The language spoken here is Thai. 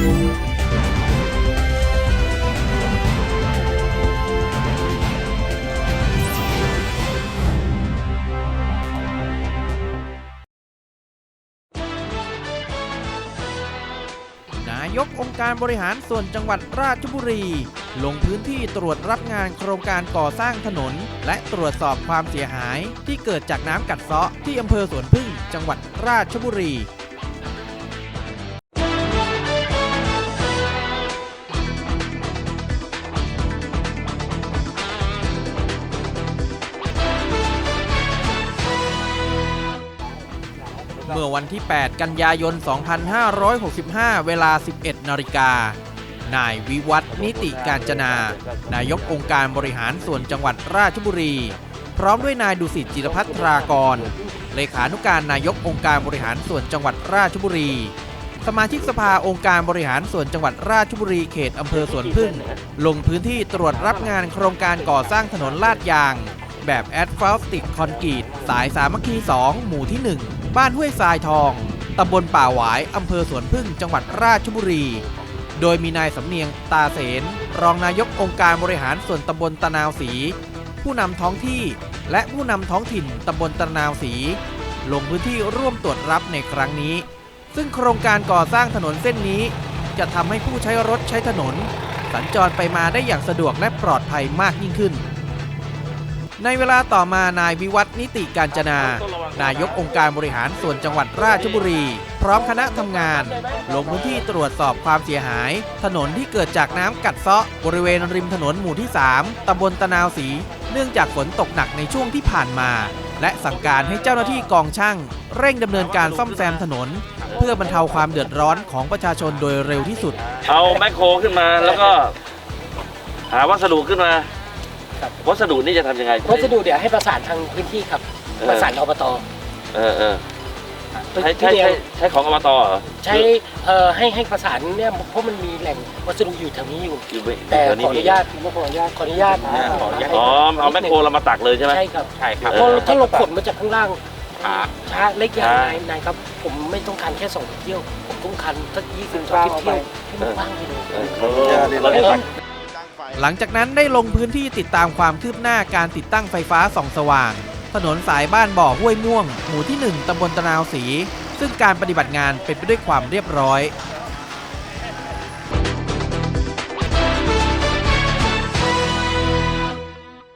นายกองค์การบริหารส่วนจังหวัดราชบุรี ลงพื้นที่ตรวจรับงานโครงการก่อสร้างถนน และตรวจสอบความเสียหายที่เกิดจากน้ำกัดเซาะที่อำเภอสวนพึ่ง จังหวัดราชบุรี เมื่อวันที่ 8 กันยายน 2565 เวลา 11 นาฬิกา นายวิวัฒนิติการจนา นายกองค์การบริหารส่วนจังหวัดราชบุรี พร้อมด้วยนายดุสิตจิรพัฒรากร เลขานุการนายกองค์การบริหารส่วนจังหวัดราชบุรี สมาชิกสภาองค์การบริหารส่วนจังหวัดราชบุรีเขตอำเภอสวนพึ่ง ลงพื้นที่ตรวจรับงานโครงการก่อสร้างถนนลาดยาง แบบแอดฟ a ลติกคอนกรีตสายสามัคคี 2 หมู่ที่ 1 บ้านห้วยทรายทอง ตำบลป่าหวาย อำเภอสวนพึ่ง จังหวัดราชบุรี โดยมีนายสำเนียงตาเสน รองนายกองค์การบริหารส่วนตำบลตะนาวศรีผู้นำท้องที่ และผู้นำท้องถิ่นตำบลตะนาวศรีลงพื้นที่ร่วมตรวจรับในครั้งนี้ ซึ่งโครงการก่อสร้างถนนเส้นนี้ จะทำให้ผู้ใช้รถใช้ถนน สัญจรไปมาได้อย่างสะดวกและปลอดภัยมากยิ่งขึ้น ในเวลาต่อมานายวิวัฒนิติการจนา นายกองค์การบริหารส่วนจังหวัดราชบุรี พร้อมคณะทำงาน ลงพื้นที่ตรวจสอบความเสียหาย ถนนที่เกิดจากน้ำกัดเซาะ บริเวณริมถนนหมู่ที่ 3ตำบลตะนาวศรีเนื่องจากฝนตกหนักในช่วงที่ผ่านมา และสั่งการให้เจ้าหน้าที่กองช่าง เร่งดำเนินการซ่อมแซมถนน เพื่อบรรเทาความเดือดร้อนของประชาชนโดยเร็วที่สุด เอาแมคโครขึ้นมาแล้วก็ หาวัสดุขึ้นมา ครับวัสดุนี่จะทำยังไงวัสดุเดี๋ยวให้ประสานทางพื้นที่ครับ เออ ประสานอบตเออเออใช้ใช้ที่เดียใช้วใช้ของอบตเหรอใช้เอ่อให้ให้ประสานเนี่ยเพราะมันมีแหล่งวัสดุอยู่แถวนี้อยู่ อยู่แต่เดี๋ยวขออนุญาตขออนุญาตขออนุญาตขออนุญาต อ๋อเอาแมคโครเรามาตักเลยใช่ไหม ใช่ครับใช่ครับเพราะถ้าเราขนมาจากข้างล่างช้าช้าเล็กยาช้านายนายครับ ผมไม่ต้องการแค่สองเที่ยว ผมต้องการสักยี่สิบสามสิบเที่ยวให้มันว่างไปเลย เออเราจะตัก หลังจากนั้นได้ลงพื้นที่ติดตามความคืบหน้าการติดตั้งไฟฟ้าส่องสว่าง ถนนสายบ้านบ่อห้วยม่วง หมู่ที่ 1 ตำบลตะนาวสี ซึ่งการปฏิบัติงานเป็นไปด้วยความเรียบร้อย